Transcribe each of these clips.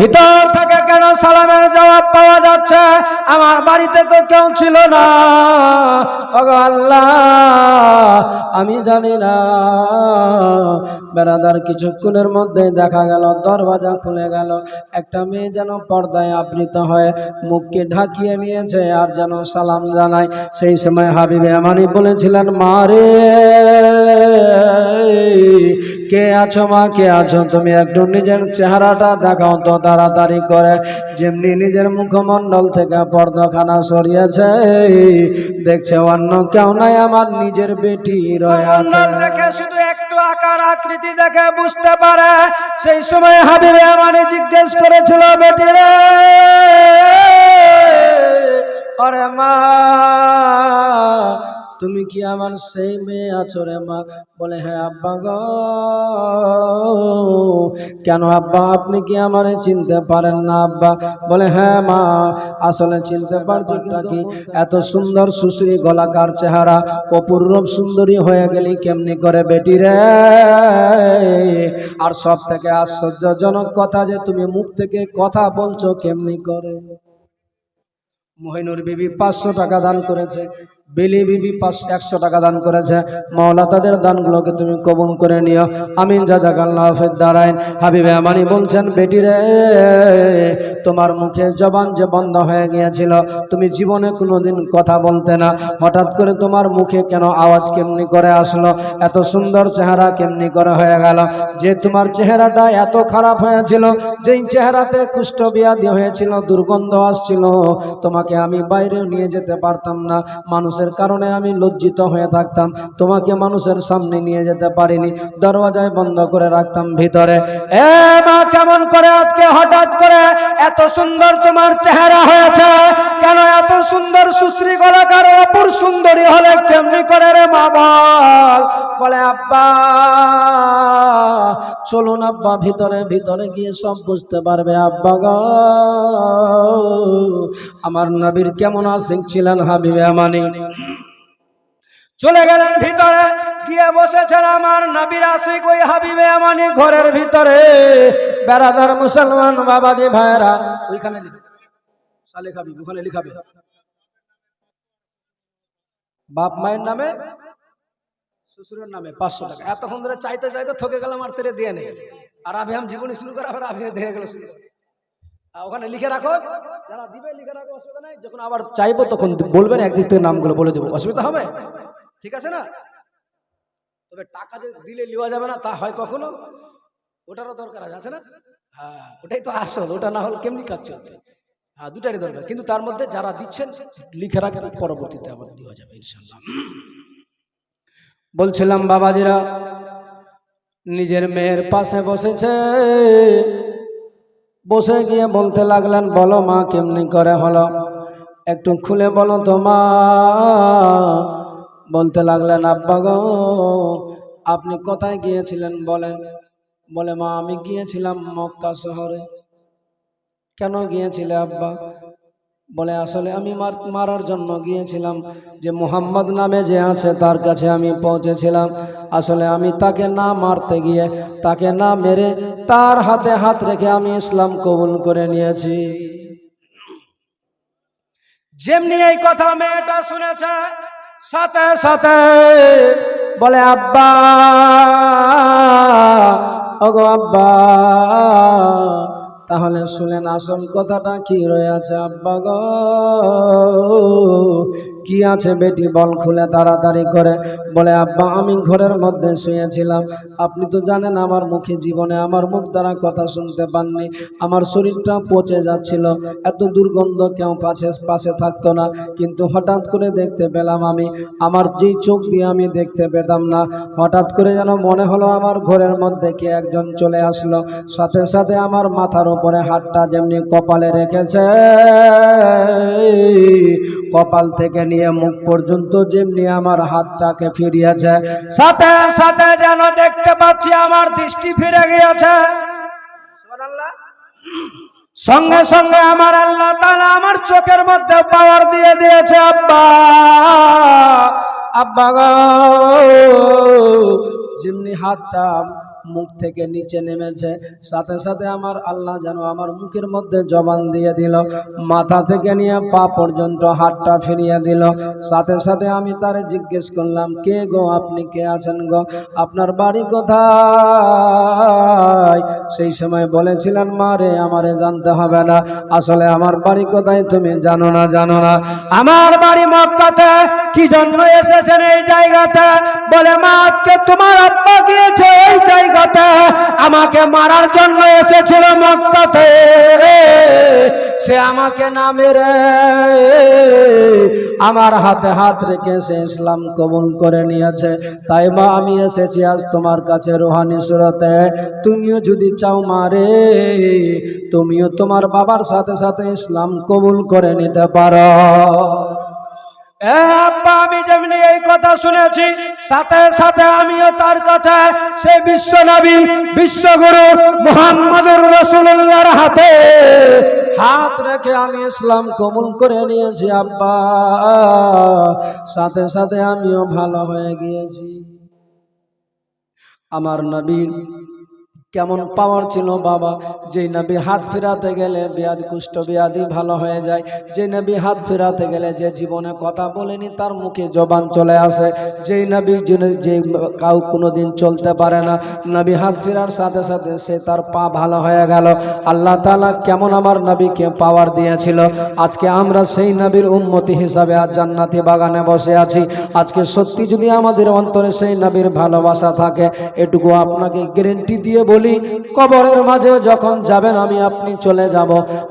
ভিতর থেকে কেন সালামের জবাব পাওয়া যাচ্ছে? আমার বাড়িতে তো কেউ ছিল না। আল্লাহ, আমি জানি না। বেড়াদার কিছুক্ষণের মধ্যে দেখা গেল, দরওয়াজা খুলে গেল। একটা মেয়ে যেন পর্দায় আবৃত হয়ে মুখকে ঢাকিয়ে নিয়েছে আর যেন সালাম জানায়। সেই সময় হাবিবে আমানি বলেছিলেন মারে কে আছো মা? কে আছো? তুমি একটু নিজের চেহারাটা দেখাও তো, তাড়াতাড়ি করে যেমনি নিজের মুখমণ্ডল থেকে পর্দাখানা সরিয়েছে দেখছে অন্য কেউ নাই আমার নিজের বেটি রয়ে আছে। দেখে শুধু একটু আকার আকৃতি দেখে বুঝতে পারে সেই সময় হাবিবে আমারে জিজ্ঞেস করেছিল বেটি রে আরে মা তুমি কি আমার সেই মেয়ে আছো রে মা? বলে হ্যাঁ আব্বা গো। কেন আব্বা, আপনি কি আমারে চিনতে পারেন না আব্বা? বলে হ্যাঁ মা, আসলে চিনতে পারছি কি এত সুন্দর সুশ্রী গলাকার চেহারা, অপূর্ব সুন্দরী হয়ে গেলি কেমনি করে বেটি রে? আর সব থেকে আশ্চর্যজনক কথা যে তুমি মুখ থেকে কথা বলছো কেমনি করে? মহিনুর বিবি পাঁচশো টাকা দান করেছে। বেলি বিবি পাঁচশো একশো টাকা দান করেছে। মাওলা, তাদের দানগুলোকে তুমি কবুল করে নিও। আমিন জাজাক আল্লাহ হাফেজ দাঁড়াইন হাবিবে আমানি বলছেন, বেটি রে, তোমার মুখে জবান যে বন্ধ হয়ে গিয়েছিল, তুমি জীবনে কোনোদিন কথা বলতে না। হঠাৎ করে তোমার মুখে কেন আওয়াজ কেমনি করে আসলো? এত সুন্দর চেহারা কেমনি করে হয়ে গেল? যে তোমার চেহারাটা এত খারাপ হয়েছিল, যেই চেহারাতে কুষ্ঠ বিয়াদি হয়েছিল, দুর্গন্ধ আসছিল, তোমাকে আমি বাইরেও নিয়ে যেতে পারতাম না। মানুষের কারণে আমি লজ্জিত হয়ে থাকতাম। তোমাকে মানুষের সামনে নিয়ে যেতে পারিনি। দরওয়াজায় বন্ধ করে রাখতাম ভিতরে। এ মা, কেমন করে আজকে হঠাৎ করে এত সুন্দর তোমার চেহারা হয়েছে? কেন এত সুন্দর সুশ্রী গলাকার অপুর সুন্দরী হলে কেমনি করে রে মা বল? বলে, আব্বা, চলুন আব্বা, ভিতরে ভিতরে গিয়ে সব বুঝতে পারবে। আব্বা গো, আমার নবীর কেমন আশিক ছিলেন হাবিবে আমানি? চলে গেলেন ভিতরে, গিয়ে বসেছেন আমার নবীর আশিক ওই হাবিবে আমানি ঘরের ভিতরে। বেড়াদার মুসলমান বাবাজি ভাইরা ওইখানে লিখে। সালে ওখানে লিখাবে। বাপ মায়ের নামে, শ্বশুরের নামে পাঁচশো টাকা। এতক্ষণ ধরে চাইতে চাইতে থকে গেলাম, আর তেরে দিয়ে নেই। আর আভি আম জীবনী শুরু করা আবার আভি দিয়ে গেল শুরু ওখানে লিখে রাখো, যারা দিবে লিখে রাখো, অসুবিধা নাই। যখন আবার চাইব তখন বলবেন, একদিক থেকে নামগুলো বলে দেবো। অসুবিধা হবে? ঠিক আছে না? তবে টাকা দিলে নেওয়া যাবে না, তা হয় কখনো? ওটারও দরকার আছে আছে না? হ্যাঁ ওটাই তো আসল, ওটা না হলে কেমনি কাজ চলবে? হ্যাঁ দুটারই দরকার, কিন্তু তার মধ্যে যারা দিচ্ছেন, লিখে রাখেন, পরবর্তীতে আবার দেওয়া যাবে ইনশাল্লাহ বলছিলাম, বাবাজিরা, নিজের মেয়ের পাশে বসেছে। বসে গিয়ে বলতে লাগলেন, বলো মা, কেমনি করে হলো? একটু খুলে বলো তো মা। বলতে লাগলেন, আব্বা গো, আপনি কোথায় গিয়েছিলেন বলেন? বলে, মা, আমি গিয়েছিলাম মক্কা শহরে। কেন গিয়েছিলে আব্বা? বলে, আসলে আমি মার- মারার জন্য গিয়েছিলাম। যে মোহাম্মদ নামে যে আছে, তার কাছে আমি পৌঁছেছিলাম। আসলে আমি তাকে না মারতে গিয়ে, তাকে না মেরে, তার হাতে হাত রেখে আমি ইসলাম কবুল করে নিয়েছি। যেমনি এই কথা মেয়েটা শুনেছে সাথে সাথে বলে আব্বা ওগো আব্বা তাহলে শুনেন আসল কথাটা কি রয়েছে আব্বা গো? কি আছে বেটি? বল খুলে তাড়াতাড়ি করে। বলে, আব্বা, আমি ঘরের মধ্যে শুয়েছিলাম। আপনি তো জানেন আমার মুখে জীবনে আমার মুখ দ্বারা কথা শুনতে পাননি। আমার শরীরটা পচে যাচ্ছিল। এত দুর্গন্ধ কেউ পাশে পাশে থাকতো না। কিন্তু হঠাৎ করে দেখতে পেলাম আমি। আমার যেই চোখ দিয়ে আমি দেখতে পেতাম না। হঠাৎ করে যেন মনে হলো আমার ঘরের মধ্যে কে একজন চলে আসলো। সাথে সাথে আমার মাথার উপরে হাতটা যেমনি কপালে রেখেছে, কপাল থেকে নিয়ে মুখ পর্যন্ত যেমনি আমার হাতটাকে ফিরিয়েছে, সাথে সাথে যেন দেখতে পাচ্ছি আমার দৃষ্টি ফিরে গিয়েছে। সঙ্গে সঙ্গে আমার আল্লাহ তাআলা আমার চোখের মধ্যে পাওয়ার দিয়ে দিয়েছে, আব্বা আব্বা গো, যেমনি হাতটা মুখ থেকে নিচে নেমেছে। সাথে সাথে আমার আল্লাহ যেন আমার মুখের মধ্যে জবান দিয়ে দিল। মাথা থেকে নিয়ে পা পর্যন্ত হাতটা ফিরিয়ে দিল। সাথে সাথে আমি তারে জিজ্ঞেস করলাম, কে গো? আপনি কে আছেন গো? আপনার বাড়ি কোথায়? সেই সময় বলেছিলেন, মা রে, আমারে জানতে হবে না। আসলে আমার বাড়ি কোথায় তুমি জানো না জানো না। আমার বাড়ি মক্কাতে কি জন্য এসেছেন এই জায়গাতে? বলে, মা, আজকে তোমার আব্বা গিয়েছে এই জায়গাতে আমাকে মারার জন্য এসেছিল মক্কাতে। সে আমাকে না মেরে আমার হাতে হাত রেখে সে ইসলাম কবুল করে নিয়েছে। তাই মা, আমি এসেছি আজ তোমার কাছে রোহানি সুরতে। তুমিও যদি চাও মারে তুমিও তোমার বাবার সাথে সাথে ইসলাম কবুল করে নিতে পারো। আব্বা, আমি যেমনি এই কথা শুনেছি, সাথে সাথে আমিও তার কাছে সেই বিশ্ব নবী বিশ্বগুরু মোহাম্মদুর রসুল্লাহর হাতে হাত রেখে আমি ইসলাম কবুল করে নিয়েছি আব্বা। সাথে সাথে আমিও ভালো হয়ে গিয়েছি। আমার নবীর কেমন পাওয়ার ছিল বাবা? যে নবী হাত ফেরাতে গেলে বিয়াদ কুষ্ঠ বিয়াদি ভালো হয়ে যায়। যে নবী হাত ফেরাতে গেলে যে জীবনে কথা বলেনি, তার মুখে জবান চলে আসে। যেই নবী যে কাউ কোনো দিন চলতে পারে না, নবী হাত ফেরার সাথে সাথে সে তার পা ভালো হয়ে গেল। আল্লাহ তাআলা কেমন আমার নবীকে পাওয়ার দিয়েছিল। আজকে আমরা সেই নবীর উন্মতি হিসাবে আজ জান্নাতি বাগানে বসে আছি। আজকে সত্যি যদি আমাদের অন্তরে সেই নবীর ভালোবাসা থাকে, এটুকু আপনাকে গ্যারেন্টি দিয়ে বলি কবরের মাঝে যখন যাবেন, আমি আপনি চলে যাব।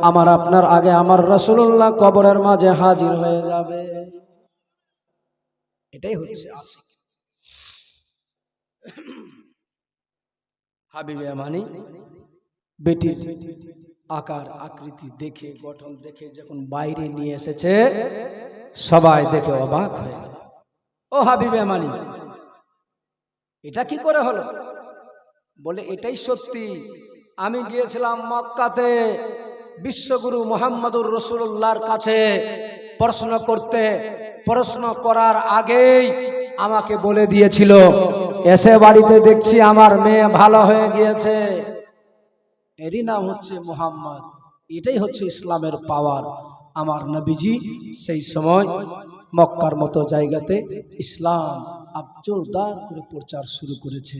আমার আপনার আগে আমার রসুল্লাহ কবরের মাঝে হাজির হয়ে যাবে। এটাই হচ্ছে হাবিবে মানি বেটির আকার, আকৃতি দেখে, গঠন দেখে যখন বাইরে নিয়ে এসেছে, সবাই দেখে অবাক হয়ে গেল। ও হাবিবে মানি এটা কি করে হলো? বলে এটাই সত্যি। আমি গিয়েছিলাম মক্কাতে বিশ্বগুরু মোহাম্মদুর রসুল্লাহর কাছে প্রশ্ন করতে। প্রশ্ন করার আগেই আমাকে বলে দিয়েছিল এসে বাড়িতে দেখছি আমার মেয়ে ভালো হয়ে গিয়েছে। এরই নাম হচ্ছে মোহাম্মদ। এটাই হচ্ছে ইসলামের পাওয়ার। আমার নবীজি সেই সময় মক্কার মতো জায়গাতে ইসলাম আব জোরদার করে প্রচার শুরু করেছে।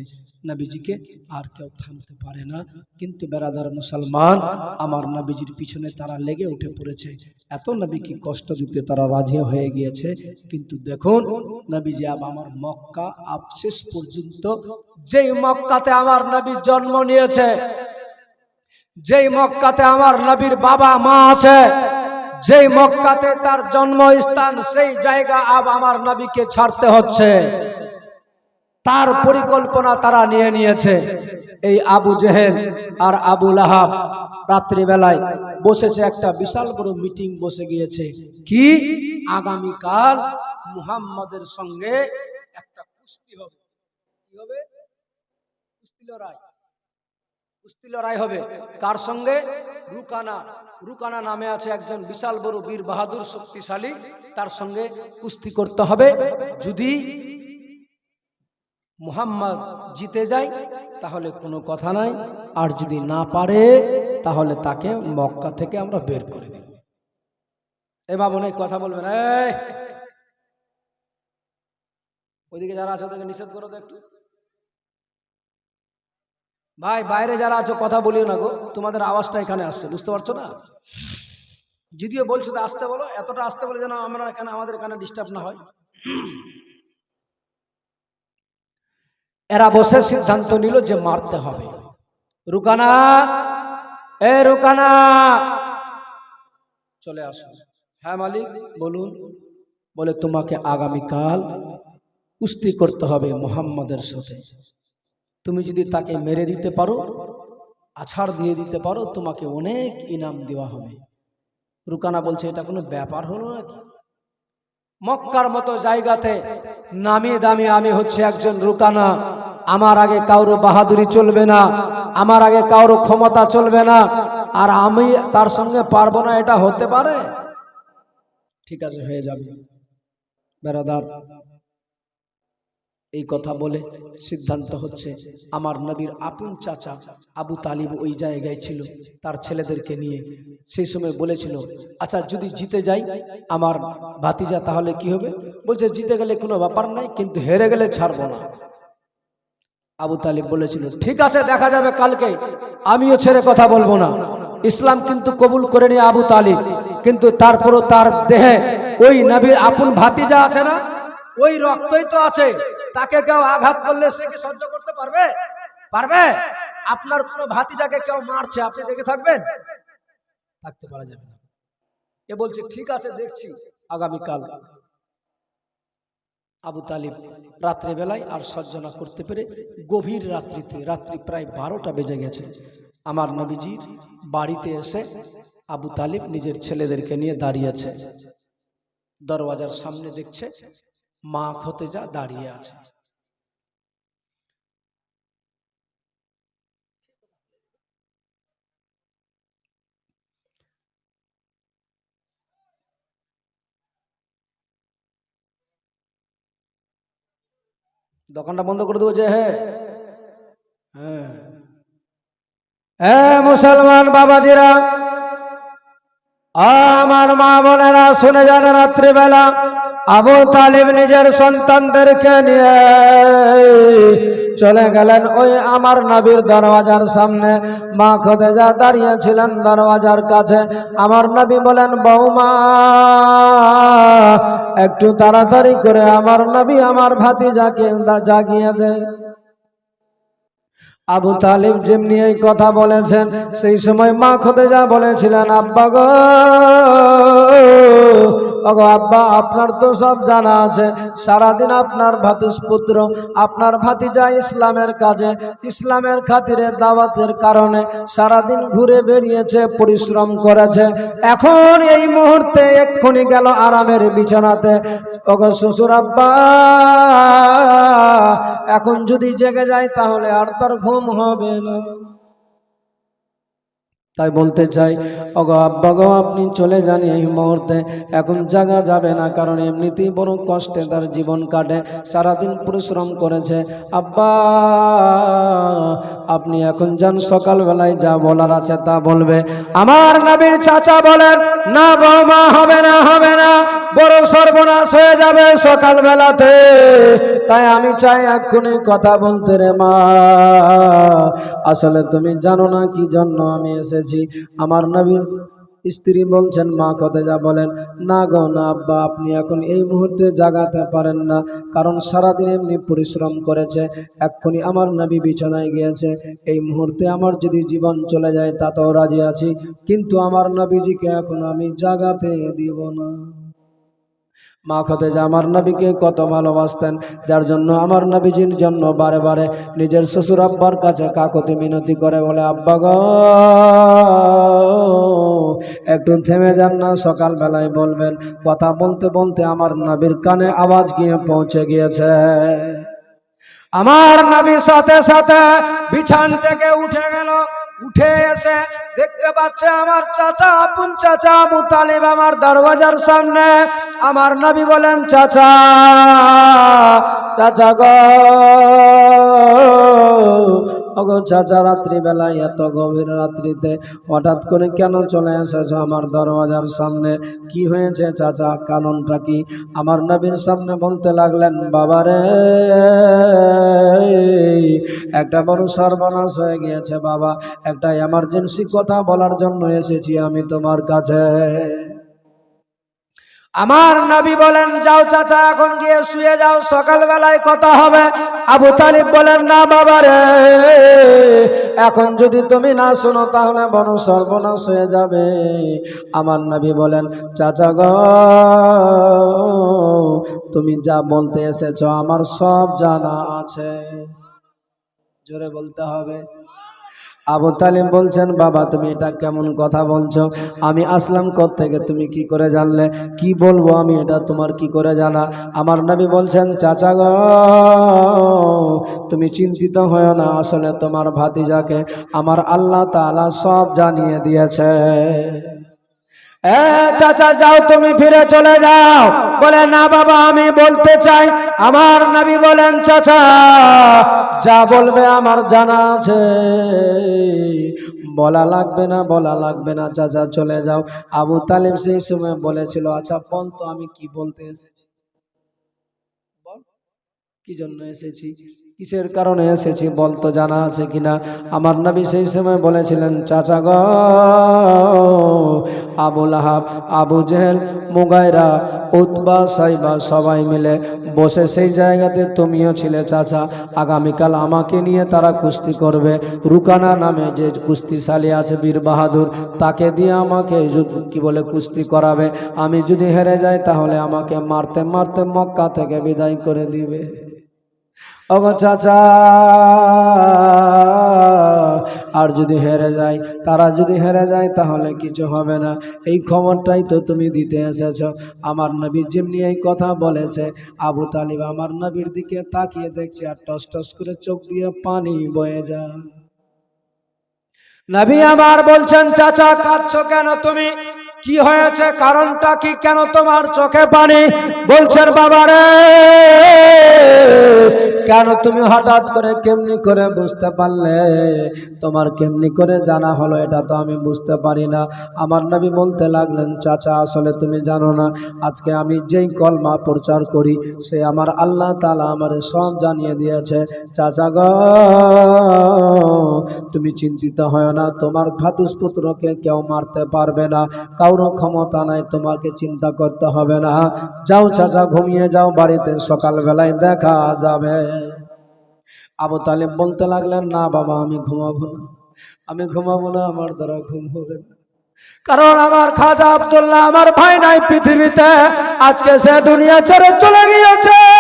নবীজিকে আর কেউ থামতে পারে না। কিন্তু বেরাদার মুসলমান, আমার নবীজির পিছনে তারা লেগে উঠে পড়েছে। এত নবীকে কষ্ট দিতে তারা রাজি হয়ে গিয়েছে? কিন্তু দেখুন, নবীজি আব আমার মক্কা আব শেষ পর্যন্ত যেই মক্কাতে আমার নবী জন্ম নিয়েছে, যেই মক্কাতে আমার নবীর বাবা মা আছে যেই মক্কাতে তার জন্মস্থান, সেই জায়গা আব আমার নবীকে ছাড়তে হচ্ছে। তার পরিকল্পনা তারা নিয়ে নিয়েছে। এই আবু জেহেল আর আবু লাহাব রাত্রিবেলায় বসেছে একটা বিশাল বড় মিটিং বসে গিয়েছে। কি? আগামীকাল মুহাম্মাদের সঙ্গে একটা কুস্তি হবে। কি হবে? কুস্তি লড়াই। কুস্তি লড়াই হবে। কার সঙ্গে? রুকানা। রুকানা নামে আছে একজন বিশাল বড় বীর বাহাদুর শক্তিশালী। তার সঙ্গে কুস্তি করতে হবে। যদি মুহাম্মদ জিতে যায়, তাহলে কোনো কথা নাই। আর যদি না পারে, তাহলে তাকে মক্কা থেকে আমরা বের করে দেব। এ অনেক কথা বলবেন। ওইদিকে যারা আছে, ওদেরকে নিষেধ করো তো একটু। ভাই, বাইরে যারা আছো, কথা বলিও না গো। তোমাদের আওয়াজটা এখানে আসছে, বুঝতে পারছ না? যদিও বলছো তো আসতে বলো, এতটা আসতে বলে যেন আমরা এখানে, আমাদের এখানে ডিস্টার্ব না হয়। এরা বসে সিদ্ধান্ত নিল যে মারতে হবে। রুকানা, এ রুকানা! চলে আসো। হ্যাঁ মালিক, বলুন। বলে তোমাকে আগামীকাল কুস্তি করতে হবে মোহাম্মদের সাথে। তুমি যদি তাকে মেরে দিতে পারো, আছাড় দিয়ে দিতে পারো, তোমাকে অনেক ইনাম দেওয়া হবে। রুকানা বলছে, এটা কোনো ব্যাপার হলো নাকি? মক্কার মতো জায়গাতে নামি দামি আমি হচ্ছে একজন রুকানা। আমার আগে কারও বাহাদুরি চলবে না, আমার আগে কারও ক্ষমতা চলবে না, আর আমি তার সঙ্গে পারব না, এটা হতে পারে? ঠিক আছে, হয়ে যাবে। বেড়াদার এই কথা বলে সিদ্ধান্ত হচ্ছে, আমার নবীর আপন চাচা আবু তালিব ওই জায়গায় ছিল, তার ছেলেদেরকে নিয়ে। সেই সময় বলেছিল আচ্ছা যদি জিতে যাই, আমার ভাতিজা তাহলে কি হবে? বলছে, জিতে গেলে কোনো ব্যাপার নাই, কিন্তু হেরে গেলে ছাড়বো না। আবু তালিব বলেছিল, ঠিক আছে, দেখা যাবে কালকে, আমিও ছেড়ে কথা বলব না। ইসলাম কিন্তু কবুল করে নিয়ে আবু তালিব, কিন্তু তারপরও তার দেহে ওই নবীর আপন ভাতিজা আছে না? ওই রক্তই তো আছে। তাকে কেউ আঘাত করলে সে কি সহ্য করতে পারবে? পারবে? আপনার কোনো ভাতিজাকে কেউ মারছে, আপনি দেখে থাকবেন? থাকতে পারা যাবে না। এ বলছে, ঠিক আছে, দেখছি, আগামীকাল। আবু তালিব রাত্রেবেলায় আর সহ্য না করতে পেরে গভীর রাত্রিতে, রাত্রি প্রায় বারোটা বেজে গেছে। আমার নবীজির বাড়িতে এসে আবু তালিব নিজের ছেলেদেরকে নিয়ে দাঁড়িয়েছে দরওয়াজার সামনে দেখছে মা খতেজা দাঁড়িয়ে আছে। দোকানটা বন্ধ করে দেবো যে হ্যাঁ। হ্যাঁ মুসলমান বাবাজিরা, আমার মা বোনেরা, শুনে যান রাত্রিবেলা। আবু তালিব নিজের সন্তানদেরকে নিয়ে চলে গেলেন ওই আমার নবীর দরওয়াজার সামনে। মা খোদেজা দাঁড়িয়েছিলেন দরওয়াজার কাছে। আমার নবী বলেন বৌমা একটু তাড়াতাড়ি করে আমার নবী আমার ভাতিজাকে জাগিয়ে দেয় আবু তালিব যেমনি এই কথা বলেছেন, সেই সময় মা খোদেজা বলেছিলেন, আব্বা গো ওগো আব্বা, আপনার তো সব জানা আছে। সারাদিন আপনার ভাতুষপুত্র আপনার ভাতিজা ইসলামের কাজে, ইসলামের খাতিরে দাওয়াতের কারণে সারাদিন ঘুরে বেরিয়েছে পরিশ্রম করেছে। এখন এই মুহূর্তে এক্ষুনি গেল আরামের বিছানাতে। ওগো শ্বশুর আব্বা, এখন যদি জেগে যায় তাহলে আর তার ঘুম হবে না। তাই বলতে চাই অগো আব্বা গো, আপনি চলে যান এই মুহূর্তে। এখন জাগা যাবে না, কারণ এমনিতেই বড় কষ্টে তার জীবন কাটে, সারাদিন পরিশ্রম করেছে। আব্বা, আপনি এখন যান, সকালবেলায় যা বলার আছে তা বলবে। আমার নবীর চাচা বলেন, না বৌমা, হবে না হবে না, বড় সর্বনাশ হয়ে যাবে সকালবেলাতে। তাই আমি চাই এক্ষুনি কথা বলতে রে মা। আসলে তুমি জানো না কি জন্য আমি এসেছি। আমার নবীর স্ত্রী বলছেন, মা যা বলেন, না গো, না আব্বা, আপনি এখন এই মুহূর্তে জাগাতে পারেন না, কারণ সারাদিন এমনি পরিশ্রম করেছে, এক্ষুনি আমার নবী বিছানায় গিয়েছে, এই মুহূর্তে আমার যদি জীবন চলে যায়, তাতেও রাজি আছি, কিন্তু আমার নবীজিকে এখন আমি জাগাতে দিব না। মা খতেজা আমার নবীকে কত ভালোবাসতেন, যার জন্য আমার নবীজির জন্য বারে বারে নিজের শ্বশুর আব্বার কাছে কাকতি মিনতি করে বলে, আব্বা গ একটু থেমে যান না, সকালবেলায় বলবেন, কথা বলতে বলতে আমার নবীর কানে আওয়াজ গিয়ে পৌঁছে গিয়েছে। আমার নবী সাথে সাথে বিছান থেকে উঠে গেল, উঠে এসে দেখতে পাচ্ছে আমার চাচা, আপন চাচা আবু তালিব আমার দরওয়াজার সামনে। আমার নবী বলেন, চাচা চাচা গো অগো চাচা রাত্রিবেলায় এত গভীর রাত্রিতে হঠাৎ করে কেন চলে এসেছ আমার দরওয়াজার সামনে? কি হয়েছে চাচা? কারণটা কি? আমার নবীর সামনে বলতে লাগলেন বাবারে একটা বড় সর্বনাশ হয়ে গিয়েছে বাবা। একটা এমার্জেন্সি কথা বলার জন্য এসেছি আমি তোমার কাছে। আমার নবী বলেন, যাও চাচা, এখন গিয়ে শুয়ে যাও, সকালবেলায় কথা হবে। আবু তালিব বলেন, না বাবা রে, এখন যদি তুমি না শোনো, তাহলে বড় সর্বনাশ হয়ে যাবে। আমার নবী বলেন, চাচা গ, তুমি যা বলতে এসেছ, আমার সব জানা আছে। জোরে বলতে হবে। আবু তালিম বলছেন, বাবা, তুমি এটা কেমন কথা বলছো? আমি আসলাম থেকে তুমি কি করে জানলে? কি বলব আমি এটা? তোমার কি করে জানা? আমার নবী বলছেন, চাচা গ, তুমি চিন্তিত হয় না, আসলে তোমার ভাতিজাকে আমার আল্লাহ তালা সব জানিয়ে দিয়েছে। এ, চাচা, যাও, তুমি ফিরে চলে যাও। বলে, না বাবা, আমি বলতে চাই। আমার নবী বলেন, চাচা, যা বলবে আমার জানা আছে। বলা লাগবে না, বলা লাগবে না, চাচা, চলে যাও। আবু তালিব সেই সময় বলেছিল আচ্ছা বল তো, আমি কি বলতে এসেছি? বল, কি জন্য এসেছি? কিসের কারণে এসেছি বলতো জানা আছে কিনা? আমার নবী সেই সময় বলেছিলেন, চাচা গ আবুল আহাব আবু জেহেল, মুগাইরা, উতবা, সাইবা সবাই মিলে বসে সেই জায়গাতে তুমিও ছিলে চাচা। আগামীকাল আমাকে নিয়ে তারা কুস্তি করবে। রুকানা নামে যে কুস্তিশালী আছে বীর বাহাদুর, তাকে দিয়ে আমাকে কি বলে, কুস্তি করাবে। আমি যদি হেরে যাই তাহলে আমাকে মারতে মারতে মক্কা থেকে বিদায় করে দিবে। ওগো চাচা। আর যদি হেরে যায়, তারা যদি হেরে যায়, তাহলে কিছু হবে না। এই খবরটাই তো তুমি দিতে এসেছ। আমার নবী যেমনি এই কথা বলেছে, আবু তালিব আমার নবীর দিকে তাকিয়ে দেখছে আর টস টস করে চোখ দিয়ে পানি বয়ে যায়। নবী আমার বলছেন, চাচা, কাঁদছো কেন তুমি? কি হয়েছে? কারণটা কি কেন তোমার চোখে পানি? বলছেন বাবা রে কেন তুমি হঠাৎ করে কেমনি করে বুঝতে পারলে? তোমার কেমনি করে জানা হলো এটা তো আমি বুঝতে পারি না। আমার নবী বলতে লাগলেন, চাচা, আসলে তুমি জানো না, আজকে আমি যেই কলমা প্রচার করি, সে আমার আল্লাহ তালা আমার সব জানিয়ে দিয়েছে। চাচা গ, তুমি চিন্তিত হয় না, তোমার ভাতুস পুত্রকে কেউ মারতে পারবে না। কারও ক্ষমতা নাই, তোমাকে চিন্তা করতে হবে না। যাও চাচা, ঘুমিয়ে যাও, বাড়িতে সকালবেলায় দেখা যাবে। আবু তালেব বলতে লাগলেন, না বাবা, আমি ঘুমাবো না। আমি ঘুমাবো না, আমার দ্বারা ঘুম হবে না। কারণ আমার খাজা আব্দুল্লাহ, আমার ভাই নাই পৃথিবীতে। আজকে সে দুনিয়া ছেড়ে চলে গিয়েছে।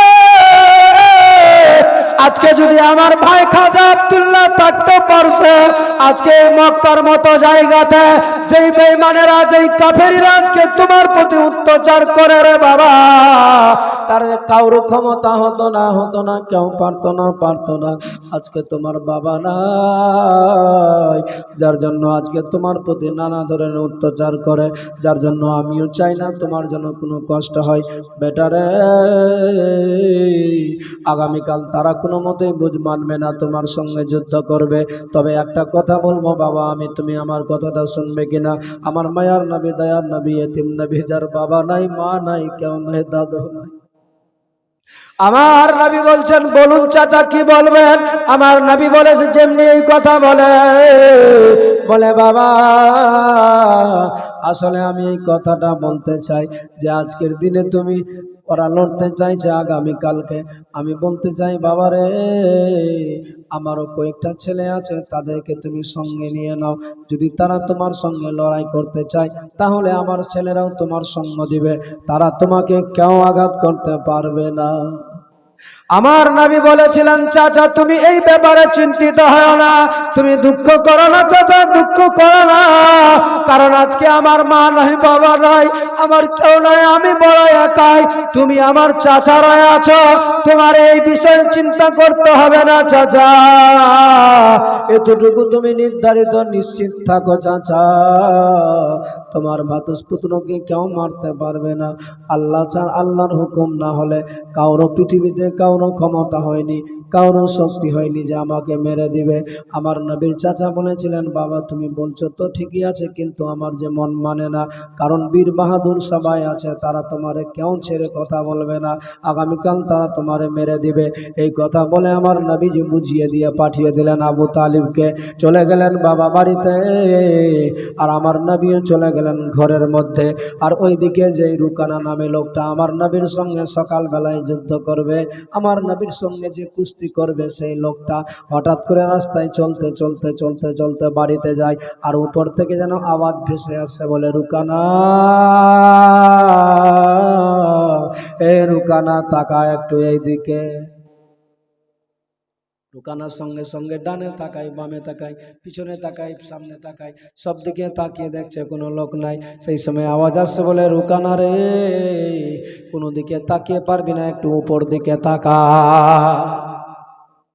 আজকে যদি আমার ভাই খাজা আব্দুল্লাহ থাকতে পারছে, আজকে মক্কার মতো জায়গাতে যেই বেইমানেরা যেই কাফেরিরা আজকে তোমার প্রতি অত্যাচার করে রে বাবা, তার কারোর ক্ষমতা হতো না হতো না, কেউ পারতো না পারতো না, আজকে তোমার বাবা নাই। যার জন্য আজকে তোমার প্রতি নানা ধরনের অত্যাচার করে, যার জন্য আমিও চাই না তোমার যেন কোনো কষ্ট হয়। বেটারে আগামীকাল তারা কোনো মতেই বুঝ মানবে না তোমার সঙ্গে যুদ্ধ করবে। তবে একটা কথা বলব বাবা, আমি তুমি আমার কথাটা শুনবে কিনা? আমার মায়ার নবী, দয়ার নবী, এতিম নবী, যার বাবা নাই, মা নাই, কেউ নাই, দাদু নাই। আমার নবী বলছেন, বলুন চাচা কি বলবেন? আমার নবী বলেছে যেমনি এই কথা বলে। বলে, বাবা, আসলে আমি এই কথাটা বলতে চাই যে আজকের দিনে তুমি ওরা লড়তে চাইছে আগামীকালকে আমি বলতে চাই, বাবা রে, আমারও কয়েকটা ছেলে আছে, তাদেরকে তুমি সঙ্গে নিয়ে নাও। যদি তারা তোমার সঙ্গে লড়াই করতে চায়, তাহলে আমার ছেলেরাও তোমার সঙ্গ দিবে। তারা তোমাকে কেউ আঘাত করতে পারবে না। আমার নাবি বলেছিলেন, চাচা, তুমি এই ব্যাপারে চিন্তিত হয় না। তুমি দুঃখ করো না, চাচা, দুঃখ করো না। কারণ আজকে আমার মা নাই, বাবা নাই, আমার কেউ নাই, আমি বড় একাই। তুমি আমার চাচারা আছো। তোমার এই বিষয়ে চিন্তা করতে হবে না, চাচা। এতটুকু তুমি নির্ধারিত, নিশ্চিত থাকো, চাচা। তোমার ভাতুসপুত্রকে কেউ মারতে পারবে না। আল্লাহ চান আল্লাহর হুকুম না হলে কারও পৃথিবীতে কারও ক্ষমতা হয়নি কারও শক্তি হয়নি যে আমাকে মেরে দিবে। আমার নবীর চাচা বলেছিলেন, বাবা, তুমি বলছো তো ঠিকই আছে, কিন্তু আমার যে মন মানে না। কারণ বীর বাহাদুর সবাই আছে, তারা তোমারে কেউ ছেড়ে কথা বলবে না। আগামীকাল তারা তোমারে মেরে দিবে। এই কথা বলে আমার নবীজি বুঝিয়ে দিয়ে পাঠিয়ে দিলেন আবু তালিবকে চলে গেলেন বাবা বাড়িতে। আর আমার নবীও চলে গেলেন ঘরের মধ্যে। আর ওইদিকে যেই রুকানা নামে লোকটা আমার নবীর সঙ্গে সকালবেলায় যুদ্ধ করবে, আমার নবীর সঙ্গে যে কুস্তি করবে সেই লোকটা হঠাৎ করে রাস্তায় চলতে চলতে চলতে চলতে বাড়িতে যায় আর উপর থেকে যেন আওয়াজ ভেসে আসছে বলে, রুকানা, এ রুকানা তাকা একটু এইদিকে। রুকানার সঙ্গে সঙ্গে ডানে তাকায়, বামে তাকায়, পিছনে তাকায়, সামনে তাকায় সব দিকে তাকিয়ে দেখছে কোনো লোক নাই। সেই সময় আওয়াজ আসছে বলে, রুকানা রে কোনো দিকে তাকিয়ে পারবি না, একটু উপর দিকে তাকা।